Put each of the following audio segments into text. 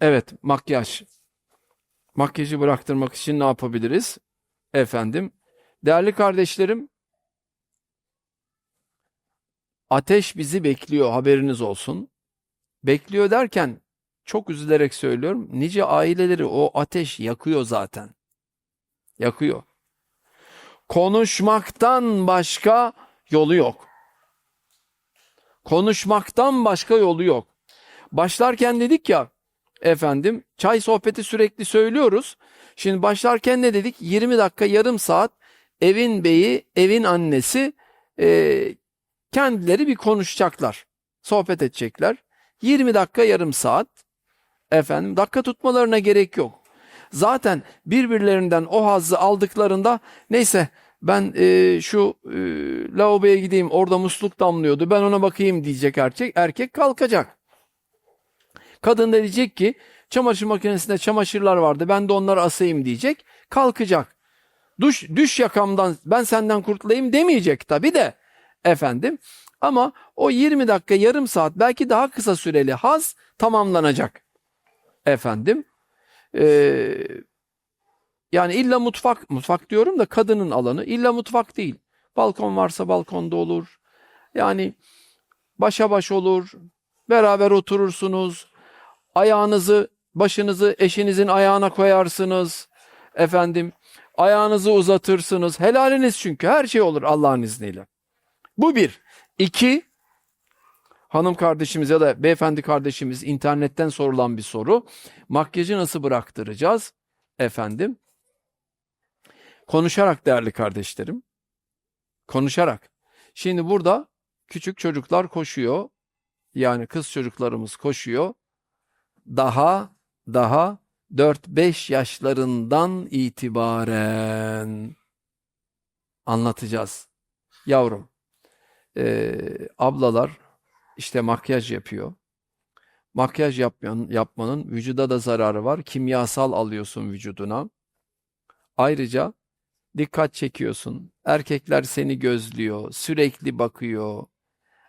Evet, makyaj. Makyajı bıraktırmak için ne yapabiliriz? Efendim, değerli kardeşlerim, ateş bizi bekliyor, haberiniz olsun. Bekliyor derken çok üzülerek söylüyorum. Nice aileleri o ateş yakıyor zaten. Yakıyor. Konuşmaktan başka yolu yok. Konuşmaktan başka yolu yok. Başlarken dedik ya efendim çay sohbeti sürekli söylüyoruz. Şimdi başlarken ne dedik? 20 dakika yarım saat evin beyi, evin annesi e, kendileri bir konuşacaklar. Sohbet edecekler. 20 dakika yarım saat efendim dakika tutmalarına gerek yok. Zaten birbirlerinden o hazzı aldıklarında neyse ben e, şu e, lavaboya gideyim orada musluk damlıyordu ben ona bakayım diyecek erkek erkek kalkacak. Kadın da diyecek ki çamaşır makinesinde çamaşırlar vardı ben de onları asayım diyecek kalkacak. Duş, düş yakamdan ben senden kurtulayım demeyecek tabi de efendim ama o 20 dakika yarım saat belki daha kısa süreli haz tamamlanacak efendim. Ee, yani illa mutfak, mutfak diyorum da kadının alanı illa mutfak değil. Balkon varsa balkonda olur. Yani başa baş olur. Beraber oturursunuz. Ayağınızı, başınızı eşinizin ayağına koyarsınız. Efendim, ayağınızı uzatırsınız. Helaliniz çünkü her şey olur Allah'ın izniyle. Bu bir. İki, hanım kardeşimiz ya da beyefendi kardeşimiz internetten sorulan bir soru. Makyajı nasıl bıraktıracağız? Efendim, konuşarak değerli kardeşlerim. Konuşarak. Şimdi burada küçük çocuklar koşuyor. Yani kız çocuklarımız koşuyor. Daha daha 4-5 yaşlarından itibaren anlatacağız. Yavrum, eee, ablalar işte makyaj yapıyor. Makyaj yapmanın, yapmanın vücuda da zararı var. Kimyasal alıyorsun vücuduna. Ayrıca dikkat çekiyorsun. Erkekler seni gözlüyor, sürekli bakıyor.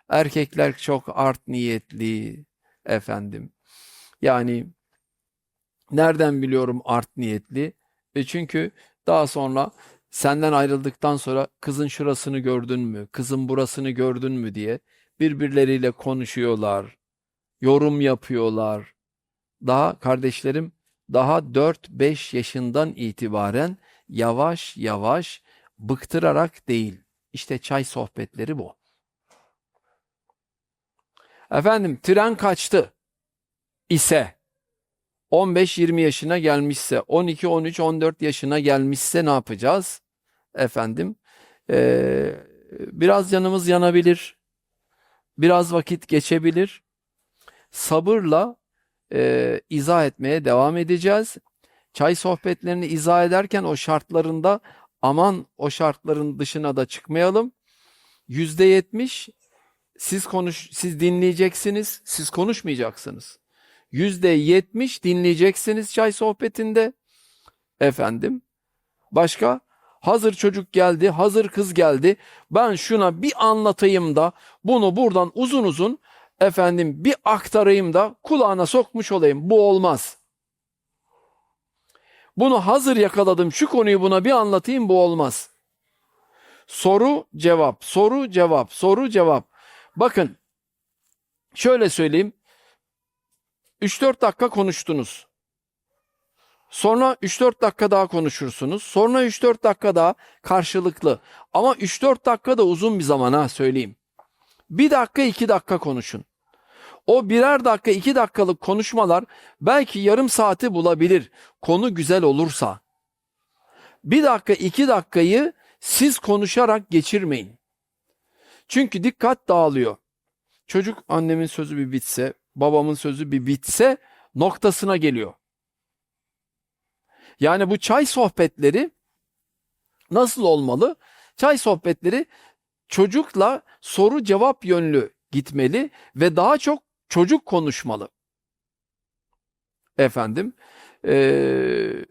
Erkekler çok art niyetli efendim. Yani nereden biliyorum art niyetli? E çünkü daha sonra senden ayrıldıktan sonra kızın şurasını gördün mü, kızın burasını gördün mü diye birbirleriyle konuşuyorlar, yorum yapıyorlar. Daha kardeşlerim daha 4-5 yaşından itibaren yavaş yavaş bıktırarak değil. İşte çay sohbetleri bu. Efendim tren kaçtı ise 15-20 yaşına gelmişse 12, 13, 14 yaşına gelmişse ne yapacağız? Efendim eee, biraz canımız yanabilir. Biraz vakit geçebilir. Sabırla eee, izah etmeye devam edeceğiz. Çay sohbetlerini izah ederken o şartlarında aman o şartların dışına da çıkmayalım. %70 siz konuş siz dinleyeceksiniz, siz konuşmayacaksınız. %70 dinleyeceksiniz çay sohbetinde. Efendim. Başka? Hazır çocuk geldi, hazır kız geldi. Ben şuna bir anlatayım da bunu buradan uzun uzun efendim bir aktarayım da kulağına sokmuş olayım. Bu olmaz. Bunu hazır yakaladım. Şu konuyu buna bir anlatayım bu olmaz. Soru cevap, soru cevap, soru cevap. Bakın şöyle söyleyeyim. 3-4 dakika konuştunuz. Sonra 3-4 dakika daha konuşursunuz. Sonra 3-4 dakika daha karşılıklı. Ama 3-4 dakika da uzun bir zaman ha söyleyeyim. 1 dakika 2 dakika konuşun. O birer dakika 2 dakikalık konuşmalar belki yarım saati bulabilir. Konu güzel olursa. 1 dakika 2 dakikayı siz konuşarak geçirmeyin. Çünkü dikkat dağılıyor. Çocuk annemin sözü bir bitse, babamın sözü bir bitse noktasına geliyor. Yani bu çay sohbetleri nasıl olmalı? Çay sohbetleri çocukla soru cevap yönlü gitmeli ve daha çok çocuk konuşmalı. Efendim, eee,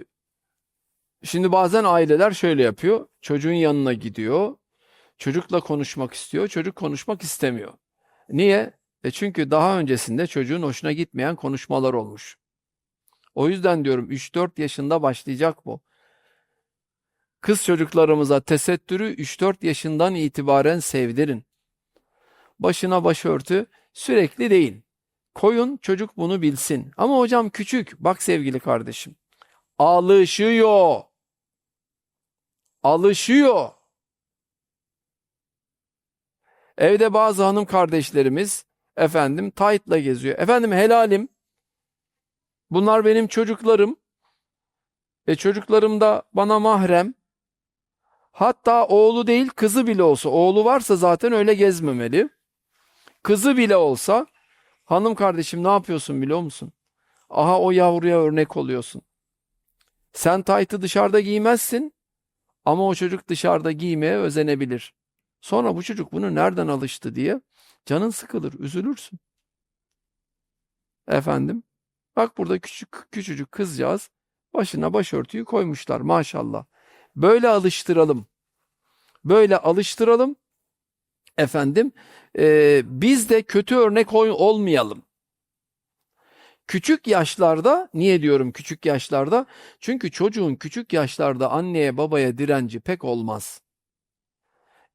şimdi bazen aileler şöyle yapıyor. Çocuğun yanına gidiyor. Çocukla konuşmak istiyor. Çocuk konuşmak istemiyor. Niye? E çünkü daha öncesinde çocuğun hoşuna gitmeyen konuşmalar olmuş. O yüzden diyorum 3-4 yaşında başlayacak bu. Kız çocuklarımıza tesettürü 3-4 yaşından itibaren sevdirin. Başına başörtü sürekli değil. Koyun çocuk bunu bilsin. Ama hocam küçük. Bak sevgili kardeşim. Alışıyor. Alışıyor. Evde bazı hanım kardeşlerimiz efendim taytla geziyor. Efendim helalim. Bunlar benim çocuklarım. E çocuklarım da bana mahrem. Hatta oğlu değil kızı bile olsa, oğlu varsa zaten öyle gezmemeli. Kızı bile olsa, hanım kardeşim ne yapıyorsun biliyor musun? Aha o yavruya örnek oluyorsun. Sen taytı dışarıda giymezsin ama o çocuk dışarıda giymeye özenebilir. Sonra bu çocuk bunu nereden alıştı diye canın sıkılır, üzülürsün. Efendim, bak burada küçük küçücük kızcağız başına başörtüyü koymuşlar maşallah. Böyle alıştıralım. Böyle alıştıralım. Efendim, e, biz de kötü örnek ol- olmayalım. Küçük yaşlarda, niye diyorum küçük yaşlarda? Çünkü çocuğun küçük yaşlarda anneye babaya direnci pek olmaz.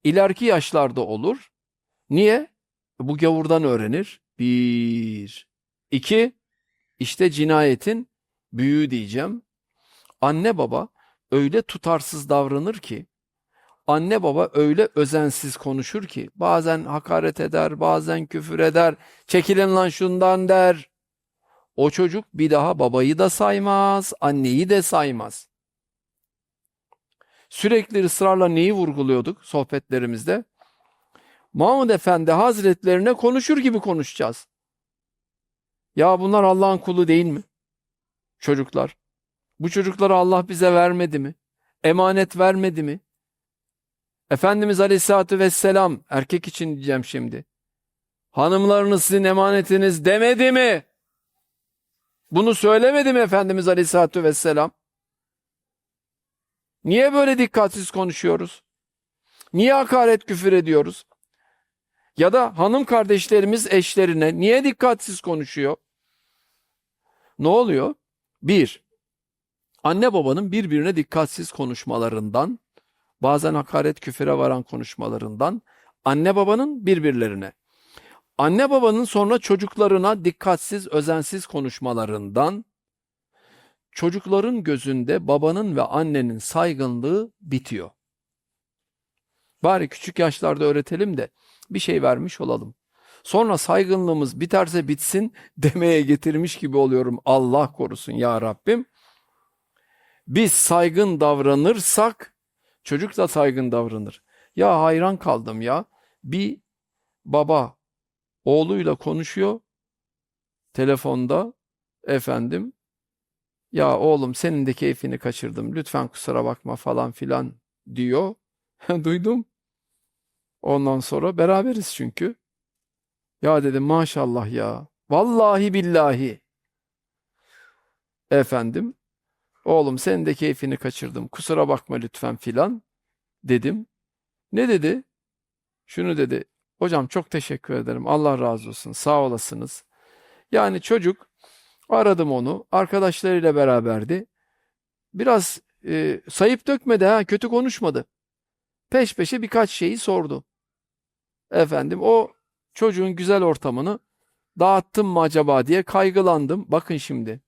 İleriki yaşlarda olur. Niye? Bu gavurdan öğrenir. Bir. İki, işte cinayetin büyüğü diyeceğim. Anne baba öyle tutarsız davranır ki, anne baba öyle özensiz konuşur ki, bazen hakaret eder, bazen küfür eder, çekilin lan şundan der. O çocuk bir daha babayı da saymaz, anneyi de saymaz. Sürekli ısrarla neyi vurguluyorduk sohbetlerimizde? Mahmud Efendi Hazretlerine konuşur gibi konuşacağız. Ya bunlar Allah'ın kulu değil mi? Çocuklar. Bu çocukları Allah bize vermedi mi? Emanet vermedi mi? Efendimiz Aleyhisselatü Vesselam, erkek için diyeceğim şimdi. Hanımlarınız sizin emanetiniz demedi mi? Bunu söylemedi mi Efendimiz Aleyhisselatü Vesselam? Niye böyle dikkatsiz konuşuyoruz? Niye hakaret küfür ediyoruz? Ya da hanım kardeşlerimiz eşlerine niye dikkatsiz konuşuyor? Ne oluyor? Bir, anne babanın birbirine dikkatsiz konuşmalarından, bazen hakaret küfüre varan konuşmalarından, anne babanın birbirlerine, anne babanın sonra çocuklarına dikkatsiz, özensiz konuşmalarından, çocukların gözünde babanın ve annenin saygınlığı bitiyor. Bari küçük yaşlarda öğretelim de bir şey vermiş olalım. Sonra saygınlığımız biterse bitsin demeye getirmiş gibi oluyorum. Allah korusun ya Rabbim. Biz saygın davranırsak çocuk da saygın davranır. Ya hayran kaldım ya. Bir baba oğluyla konuşuyor telefonda efendim ya oğlum senin de keyfini kaçırdım lütfen kusura bakma falan filan diyor. Duydum. Ondan sonra beraberiz çünkü. Ya dedim maşallah ya. Vallahi billahi. Efendim. Oğlum senin de keyfini kaçırdım. Kusura bakma lütfen filan dedim. Ne dedi? Şunu dedi. Hocam çok teşekkür ederim. Allah razı olsun. Sağ olasınız. Yani çocuk aradım onu. Arkadaşlarıyla beraberdi. Biraz e, sayıp dökmedi ha. Kötü konuşmadı. Peş peşe birkaç şeyi sordu. Efendim o çocuğun güzel ortamını dağıttım mı acaba diye kaygılandım. Bakın şimdi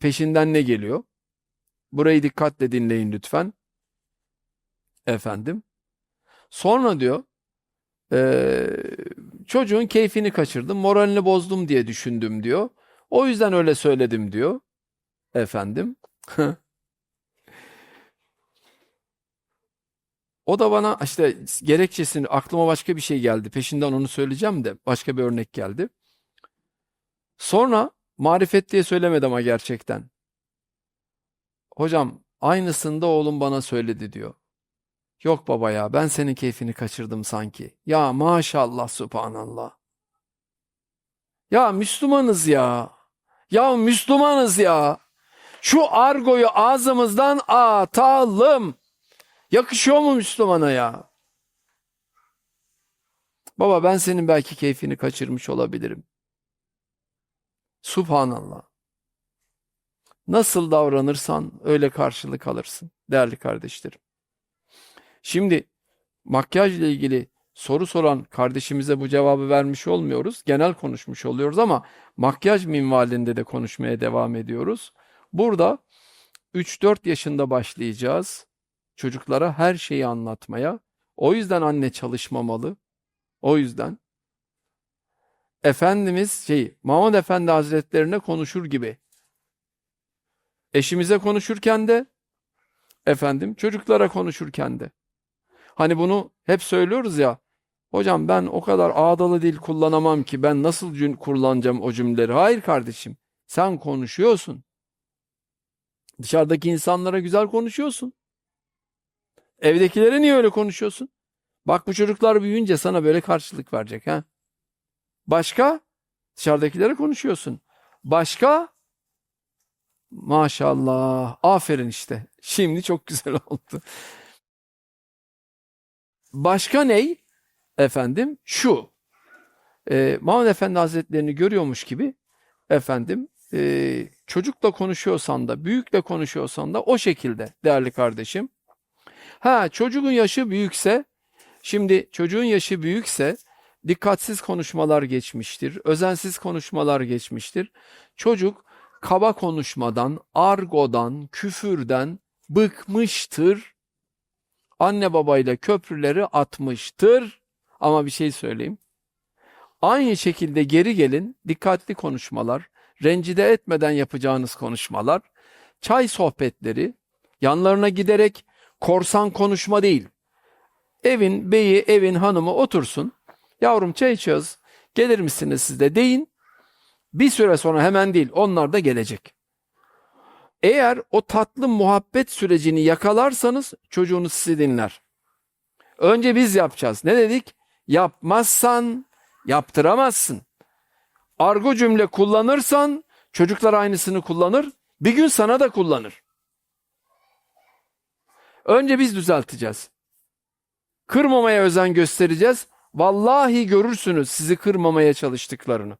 peşinden ne geliyor? Burayı dikkatle dinleyin lütfen. Efendim. Sonra diyor eee, çocuğun keyfini kaçırdım, moralini bozdum diye düşündüm diyor. O yüzden öyle söyledim diyor. Efendim. O da bana işte gerekçesini aklıma başka bir şey geldi. Peşinden onu söyleyeceğim de başka bir örnek geldi. Sonra marifet diye söylemedi ama gerçekten. Hocam aynısını da oğlum bana söyledi diyor. Yok baba ya ben senin keyfini kaçırdım sanki. Ya maşallah subhanallah. Ya Müslümanız ya. Ya Müslümanız ya. Şu argoyu ağzımızdan atalım. Yakışıyor mu Müslümana ya? Baba ben senin belki keyfini kaçırmış olabilirim. Subhanallah. Nasıl davranırsan öyle karşılık alırsın değerli kardeşlerim. Şimdi makyajla ilgili soru soran kardeşimize bu cevabı vermiş olmuyoruz. Genel konuşmuş oluyoruz ama makyaj minvalinde de konuşmaya devam ediyoruz. Burada 3-4 yaşında başlayacağız çocuklara her şeyi anlatmaya. O yüzden anne çalışmamalı. O yüzden Efendimiz şey Mahmud Efendi Hazretlerine konuşur gibi. Eşimize konuşurken de efendim çocuklara konuşurken de. Hani bunu hep söylüyoruz ya. Hocam ben o kadar ağdalı dil kullanamam ki ben nasıl kullanacağım o cümleleri? Hayır kardeşim. Sen konuşuyorsun. Dışarıdaki insanlara güzel konuşuyorsun. Evdekilere niye öyle konuşuyorsun? Bak bu çocuklar büyüyünce sana böyle karşılık verecek ha. Başka? Dışarıdakilere konuşuyorsun. Başka? Maşallah. Aferin işte. Şimdi çok güzel oldu. Başka ney? Efendim şu. Ee, Mahmud Efendi Hazretlerini görüyormuş gibi efendim e, çocukla konuşuyorsan da büyükle konuşuyorsan da o şekilde değerli kardeşim. Ha çocuğun yaşı büyükse şimdi çocuğun yaşı büyükse dikkatsiz konuşmalar geçmiştir, özensiz konuşmalar geçmiştir. Çocuk kaba konuşmadan, argodan, küfürden bıkmıştır. Anne babayla köprüleri atmıştır. Ama bir şey söyleyeyim. Aynı şekilde geri gelin, dikkatli konuşmalar, rencide etmeden yapacağınız konuşmalar, çay sohbetleri, yanlarına giderek korsan konuşma değil. Evin beyi, evin hanımı otursun. Yavrum çay içiyoruz. Gelir misiniz siz de deyin. Bir süre sonra hemen değil onlar da gelecek. Eğer o tatlı muhabbet sürecini yakalarsanız çocuğunuz sizi dinler. Önce biz yapacağız. Ne dedik? Yapmazsan yaptıramazsın. Argo cümle kullanırsan çocuklar aynısını kullanır. Bir gün sana da kullanır. Önce biz düzelteceğiz. Kırmamaya özen göstereceğiz. Vallahi görürsünüz sizi kırmamaya çalıştıklarını.